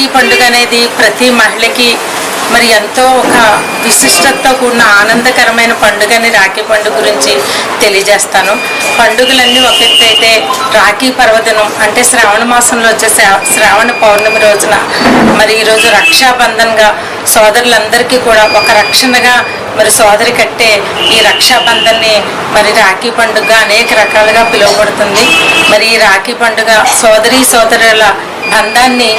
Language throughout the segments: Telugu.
రాఖీ పండుగ అనేది ప్రతి మహిళకి మరి ఎంతో ఒక విశిష్టతతో కూడిన ఆనందకరమైన పండుగని రాఖీ పండుగ గురించి తెలియజేస్తాను. పండుగలన్నీ ఒక అయితే రాఖీ పర్వదినం అంటే శ్రావణ మాసంలో వచ్చే శ్రావణ పౌర్ణమి రోజున మరి ఈరోజు రక్షాబంధన్గా సోదరులందరికీ కూడా ఒక రక్షణగా మరి సోదరి కట్టే ఈ రక్షాబంధన్ని మరి రాఖీ పండుగ అనేక రకాలుగా పిలువబడుతుంది. మరి ఈ రాఖీ పండుగ సోదరి సోదరుల బంధాన్ని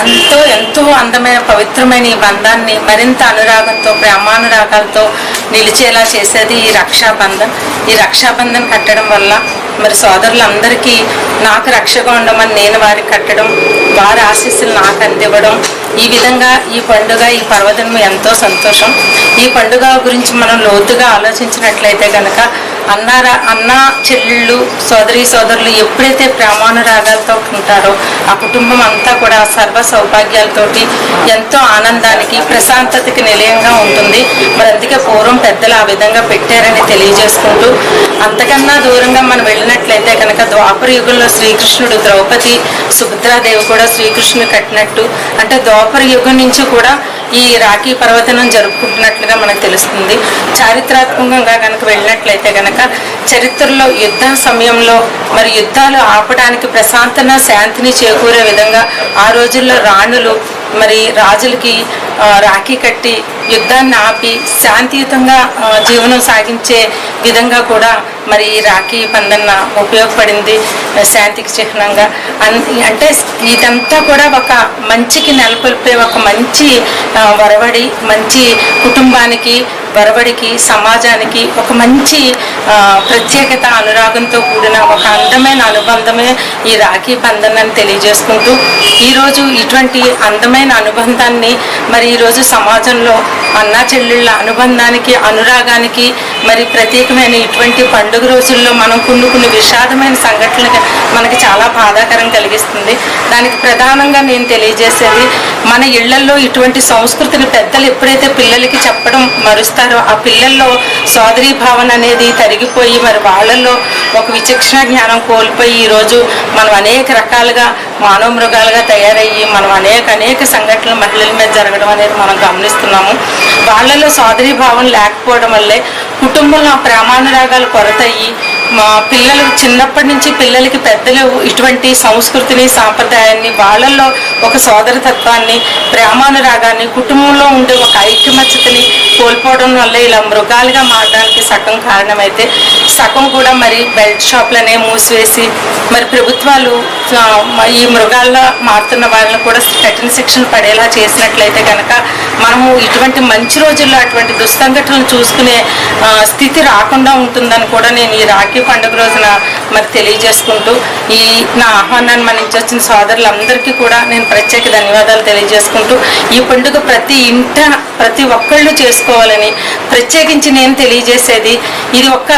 అంతో ఎంతో ఎంతో అందమైన పవిత్రమైన ఈ బంధాన్ని మరింత అనురాగంతో ప్రేమానురాగాలతో నిలిచేలా చేసేది ఈ రక్షాబంధన్ ఈ రక్షాబంధన్ కట్టడం వల్ల మరి సోదరులందరికీ నాకు రక్షగా ఉండమని నేను వారికి కట్టడం వారి ఆశీస్సులు నాకు అందివ్వడం ఈ విధంగా ఈ పండుగ ఈ పర్వదినం ఎంతో సంతోషం. ఈ పండుగ గురించి మనం లోతుగా ఆలోచించినట్లయితే కనుక అన్నారా అన్న చెల్లెళ్ళు సోదరి సోదరులు ఎప్పుడైతే ప్రేమానురాగాలతో ఉంటారో ఆ కుటుంబం అంతా కూడా సర్వ సౌభాగ్యాలతోటి ఎంతో ఆనందానికి ప్రశాంతతకి నిలయంగా ఉంటుంది. మరి అందుకే పూర్వం పెద్దలు ఆ విధంగా పెట్టారని తెలియజేసుకుంటూ అంతకన్నా దూరంగా మనం వెళ్ళినట్లయితే కనుక ద్వాపర యుగంలో శ్రీకృష్ణుడు ద్రౌపది సుభద్రాదేవి కూడా శ్రీకృష్ణుడు కట్టినట్టు. అంటే ద్వాపర యుగం నుంచి కూడా ఈ రాఖీ పర్వతనం జరుపుకుంటున్నట్లుగా మనకు తెలుస్తుంది. చారిత్రాత్మకంగా కనుక వెళ్ళినట్లయితే కనుక చరిత్రలో యుద్ధ సమయంలో మరి యుద్ధాలు ఆపడానికి ప్రశాంతన శాంతిని చేకూరే విధంగా ఆ రోజుల్లో రాణులు మరి రాజులకి రాఖీ కట్టి యుద్ధాన్ని ఆపి శాంతియుతంగా జీవనం సాగించే విధంగా కూడా మరి రాఖీ పందన్న ఉపయోగపడింది శాంతికి చిహ్నంగా. అంటే ఇదంతా కూడా ఒక మంచికి నెలకొల్పే ఒక మంచి వరవడి మంచి కుటుంబానికి వరవడికి సమాజానికి ఒక మంచి ప్రత్యేకత అనురాగంతో కూడిన ఒక అందమైన అనుబంధమే ఈ రాఖీ బంధన్ అని తెలియజేసుకుంటూ ఈరోజు ఇటువంటి అందమైన అనుబంధాన్ని మరి ఈరోజు సమాజంలో అన్న చెల్లెళ్ళ అనుబంధానికి అనురాగానికి మరి ప్రత్యేకమైన ఇటువంటి పండుగ రోజుల్లో మనం కొన్ని కొన్ని విషాదమైన సంఘటనలు మనకి చాలా బాధాకరం కలిగిస్తుంది. దానికి ప్రధానంగా నేను తెలియజేసేది మన ఇళ్ళలో ఇటువంటి సంస్కృతిని పెద్దలు ఎప్పుడైతే పిల్లలకి చెప్పడం మరుస్తారో ఆ పిల్లల్లో సోదరీ భావన అనేది తరిగిపోయి మరి వాళ్ళల్లో ఒక విచక్షణ జ్ఞానం కోల్పోయి ఈరోజు మనం అనేక రకాలుగా మానవ మృగాలుగా తయారయ్యి మనం అనేక అనేక సంఘటనలు మహిళల మీద జరగడం అనేది మనం గమనిస్తున్నాము. వాళ్ళలో సోదరీ భావం లేకపోవడం వల్లే కుటుంబంలో ప్రేమానురాగాలు కొరతయ్యి మా పిల్లలు చిన్నప్పటి నుంచి పిల్లలకి పెద్దలు ఇటువంటి సంస్కృతిని సాంప్రదాయాన్ని వాళ్ళల్లో ఒక సోదరతత్వాన్ని ప్రేమానురాగాన్ని కుటుంబంలో ఉండే ఒక ఐక్యమత్యతని కోల్పోవడం వల్ల ఇలా మృగాలుగా మారడానికి సగం కారణమైతే సగం కూడా మరి బెల్ట్ షాప్లనే మూసివేసి మరి ప్రభుత్వాలు ఈ మృగాల్లో మారుతున్న వాళ్ళని కూడా కఠిన శిక్షణ పడేలా చేసినట్లయితే కనుక మనము ఇటువంటి మంచి రోజుల్లో అటువంటి దుస్సంఘటనలు చూసుకునే స్థితి రాకుండా ఉంటుందని కూడా నేను ఈ రాఖీ పండుగ రోజున మరి తెలియజేసుకుంటూ ఈ నా ఆహ్వానాన్ని మనకి వచ్చిన సోదరులందరికీ కూడా నేను ప్రత్యేక ధన్యవాదాలు తెలియజేసుకుంటూ ఈ పండుగ ప్రతి ఇంట ప్రతి ఒక్కళ్ళు చేసుకోవాలని ప్రత్యేకించి నేను తెలియజేసేది ఇది ఒక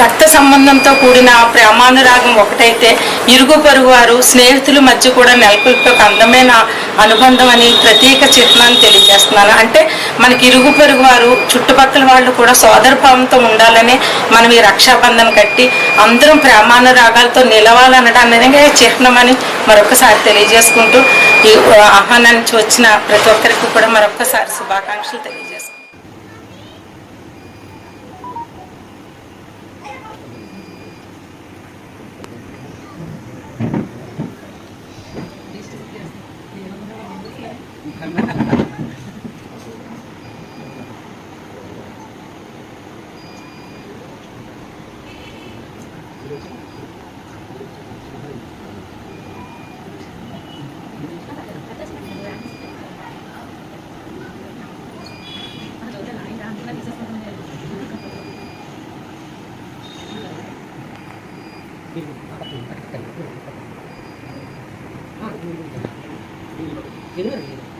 రక్త సంబంధంతో కూడిన ప్రేమానురాగం ఒకటైతే ఇరుగు పొరుగు వారు స్నేహితుల మధ్య కూడా నెలకొల్పే ఒక అందమైన అనుబంధం అని ప్రత్యేక చిహ్నాన్ని తెలియజేస్తున్నాను. అంటే మనకి ఇరుగు పొరుగు వారు చుట్టుపక్కల వాళ్ళు కూడా సోదరభావంతో ఉండాలని మనం ఈ రక్షాబంధం కట్టి అందరం ప్రేమానురాగాలతో నిలవాలనడానికి చిహ్నం అని మరొకసారి తెలియజేసుకుంటూ ఈ ఆహ్వానానికి వచ్చిన ప్రతి ఒక్కరికి కూడా మరొకసారి శుభాకాంక్షలు తెలియజేసుకుంటాం บินปฏิปฏิกันขึ้นปฏิห้างมีมีกันมีเยอะเลย